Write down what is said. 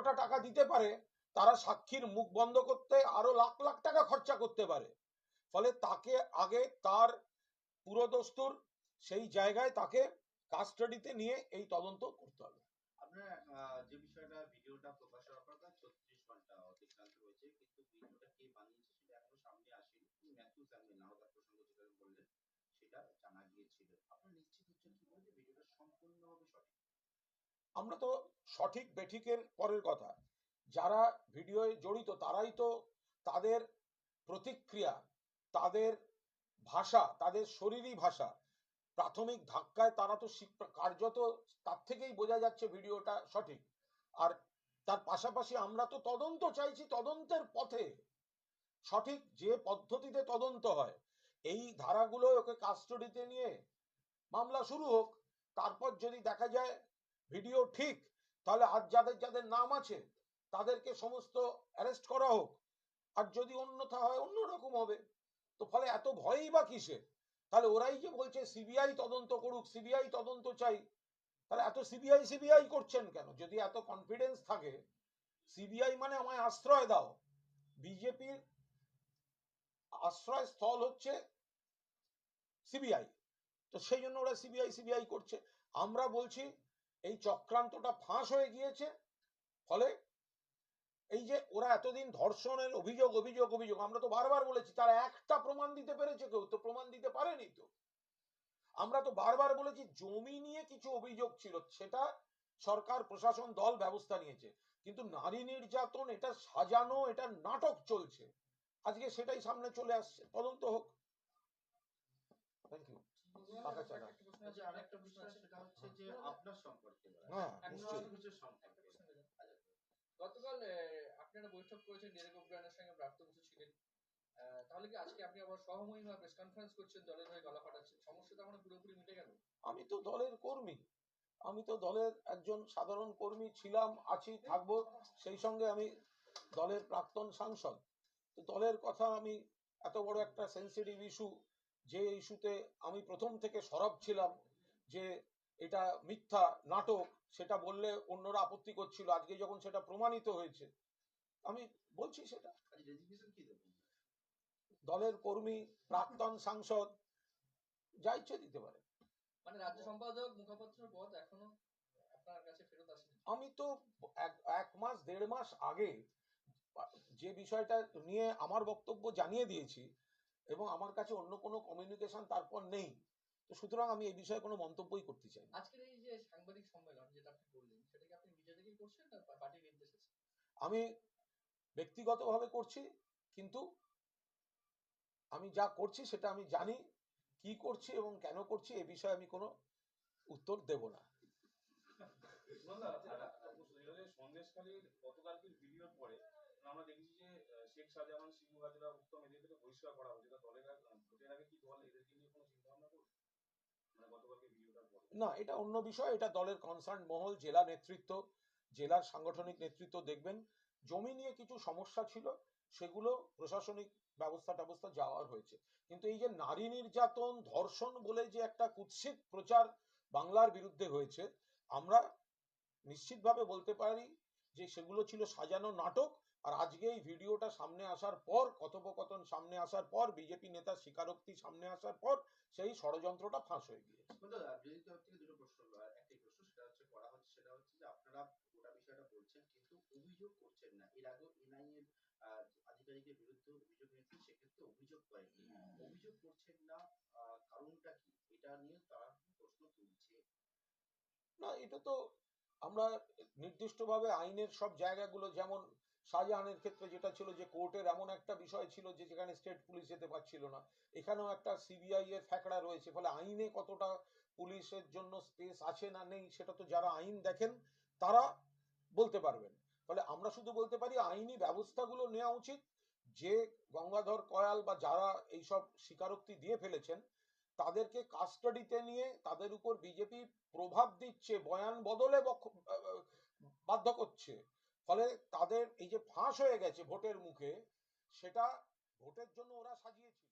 কটা টাকা দিতে পারে তারা সাক্ষীর মুখ বন্ধ করতে আরও লাখ লাখ টাকা খরচা করতে পারে। ফলে তাকে আগে তার পুরোদস্তুর সেই জায়গায় তাকে কাস্টাডিতে নিয়ে এই তদন্ত করতে হবে। আপনার যে বিষয়টা ভিডিওটা প্রকাশ হওয়ার পর প্রায় ছত্রিশ ঘণ্টা অতিক্রান্ত হয়েছে কিন্তু ভিডিওটা কে বানিয়েছে সেটা এখনও সামনে আসেনি। ম্যাথিউ স্যামুয়েল নারদার প্রসঙ্গ যেটা বললেন সেটা জানা গিয়েছিল। আপনার নিশ্চিত হচ্ছেন কি যে ভিডিওটা সম্পূর্ণভাবে সঠিক? আমরা তো সঠিক বেঠিকের পরের কথা। যারা ভিডিওয়ে জড়িত তারাই তো তাদের প্রতিক্রিয়া, তাদের ভাষা, তাদের শরীরী ভাষা প্রাথমিক ধাক্কায় তারা তো কার্যত তার থেকেই বোঝা যাচ্ছে ভিডিওটা সঠিক। আর তার পাশাপাশি আমরা তো তদন্ত চাইছি, তদন্তের পথে সঠিক যে পদ্ধতিতে তদন্ত হয়, এই ধারাগুলো ওকে কাস্টডিতে নিয়ে মামলা শুরু হোক, তারপর যদি দেখা যায় ভিডিও ঠিক, তাহলে আজ যাদের যাদের নাম আছে, তাদেরকে সমস্ত অ্যারেস্ট করা হোক। আর যদি অন্যথা হয়, অন্যরকম হবে। তো ফলে এত ভয়ই বা কিসের? তাহলে ওরাই যে বলছে সিবিআই তদন্ত করুক সিবিআই তদন্ত চাই। তাহলে এত সিবিআই সিবিআই করছেন কেন? যদি এত কনফিডেন্স থাকে সিবিআই মানে আমায় আশ্রয় দাও। বিজেপির আশ্রয় স্থল হচ্ছে সিবিআই তো সেই জন্য ওরা সিবিআই সিবিআই করছে। আমরা বলছি এই চক্রান্তটা ফাঁস হয়ে গিয়েছে। ফলে এই যে ওরা এতদিন ধর্ষণের অভিযোগ অভিযোগ অভিযোগ আমরা তো বারবার বলেছি তারা একটা প্রমাণ দিতে পেরেছে কেউ তো প্রমাণ দিতে পারেনি তো। আমরা তো বারবার বলেছি জমি নিয়ে কিছু অভিযোগ ছিল সেটা সরকার প্রশাসন দল ব্যবস্থা নিয়েছে। কিন্তু নারী নির্যাতন এটা সাজানো এটা নাটক চলছে। আজকে সেটাই সামনে চলে আসছে। তদন্ত হোক। থ্যাংক ইউ আচ্ছা আরেকটা আছে সেটা হচ্ছে যে আপনার সম্পর্কে হ্যাঁ সম্পর্কে গতকাল আপনি একটা বৈঠক করেছেন ডেরেক ওব্রায়নের সঙ্গে প্রাপ্ত বসু ছিলেন। তাহলে কি আজকে আপনি আবার সহময়ী হয়ে প্রেস কনফারেন্স করছেন দলের হয়ে গলা ফাটাচ্ছেন? সমস্যাটা মানে পুরোপুরি মিটে গেল। আমি তো দলের কর্মী। আমি তো দলের একজন সাধারণ কর্মী ছিলাম আছি থাকব। সেই সঙ্গে আমি দলের প্রাক্তন সাংসদ। তো দলের কথা আমি এত বড় একটা সেন্সিটিভ ইস্যু যে ইস্যুতে আমি প্রথম থেকে সরব ছিলাম যে এটা মিথ্যা নাটক সেটা বললে অন্যরা আপত্তি করছিল। আজকে যখন সেটা প্রমাণিত হয়েছে আমি বলছি সেটা। দেবেন? দলের কর্মী প্রাক্তন সাংসদ যা ইচ্ছে দিতে পারে। মানে রাজ্য সম্পাদক মুখপাত্র পদ এখনও আপনার কাছে ফেরত আসেনি? আমি তো এক এক মাস দেড় মাস আগে যে বিষয়টা নিয়ে আমার বক্তব্য জানিয়ে দিয়েছি এবং আমার কাছে অন্য কোনো কমিউনিকেশন তারপর নেই। তো সুতরাং আমি এই বিষয়ে কোনো মন্তব্যই করতে চাই না। আজকের এই যে সাংবাদিক সম্মেলন যেটা আপনি করলেন সেটা কি আপনি নিজে থেকেই করছেন না পার্টির নির্দেশ আমি ব্যক্তিগতভাবে করছি কিন্তু আমি যা করছি সেটা আমি জানি কি করছি এবং কেন করছি এ বিষয়ে আমি কোনো উত্তর দেব না। সন্দেশখালীর গতকালকের ভিডিওর পরে আমরা দেখেছি যে শেখ শাহজাহান শিবু হাজরা উত্তম এদের থেকে বহিষ্কার করা হয়েছে তা দলের আগে- আহ, ভোটের আগে কি দল এদেরকে নিয়ে কোনো চিন্তা ভাবনা করবে মানে গতকালকে ভিডিওটার পরে না, এটা অন্য বিষয়, এটা দলের কনসার্ন মহল, জেলা নেতৃত্ব, জেলার সাংগঠনিক নেতৃত্ব দেখবেন। জমি নিয়ে কিছু সমস্যা ছিল, সেগুলো প্রশাসনিক ব্যবস্থা ট্যবস্থা যাওয়ার হয়েছে। কিন্তু এই যে নারী নির্যাতন, ধর্ষণ বলে যে একটা কুৎসিত প্রচার বাংলার বিরুদ্ধে হয়েছে, আমরা নিশ্চিতভাবে বলতে পারি যে সেগুলো ছিল সাজানো নাটক আর আজকে এই ভিডিওটা সামনে আসার পর কথোপকথন সামনে আসার পর বিজেপি নেতার স্বীকারোক্তি সামনে আসার পর সেই ষড়যন্ত্রটা ফাঁস হয়ে গিয়েছে। দুটো প্রশ্ন একটাই প্রশ্ন সেটা হচ্ছে করা হচ্ছে সেটা হচ্ছে যে আপনারা গোটা বিষয়টা বলছেন কিন্তু অভিযোগ করছেন না। এর আগেও এনআই এর আধিকারিকের বিরুদ্ধে অভিযোগ এনেছেন সেক্ষেত্রে অভিযোগ করেননি। অভিযোগ করছেন না কারণটা কি? এটা নিয়ে তারা প্রশ্ন তুলছে? না এটা তো আমরা নির্দিষ্টভাবে আইনের সব জায়গাগুলো যেমন শাহজাহানের ক্ষেত্রে যেটা ছিল যে কোর্টের এমন একটা বিষয় ছিল যে যেখানে স্টেট পুলিশ যেতে পারছিল না। এখানেও একটা সিবিআই এর ফ্যাকড়া রয়েছে, ফলে আইনে কতটা পুলিশের জন্য স্পেস আছে না নেই সেটা তো যারা আইন দেখেন তারা বলতে পারবেন। ফলে আমরা শুধু বলতে পারি আইনি ব্যবস্থাগুলো নেওয়া উচিত। যে গঙ্গাধর কয়াল বা যারা এইসব স্বীকারোক্তি দিয়ে ফেলেছেন, তাদেরকে কাস্টাডিতে নিয়ে তাদের উপর বিজেপি প্রভাব দিচ্ছে, বয়ান বদলে বাধ্য করছে। ফলে তাদের এই যে ফাঁস হয়ে গেছে ভোটের মুখে সেটা ভোটের জন্য ওরা সাজিয়েছিল।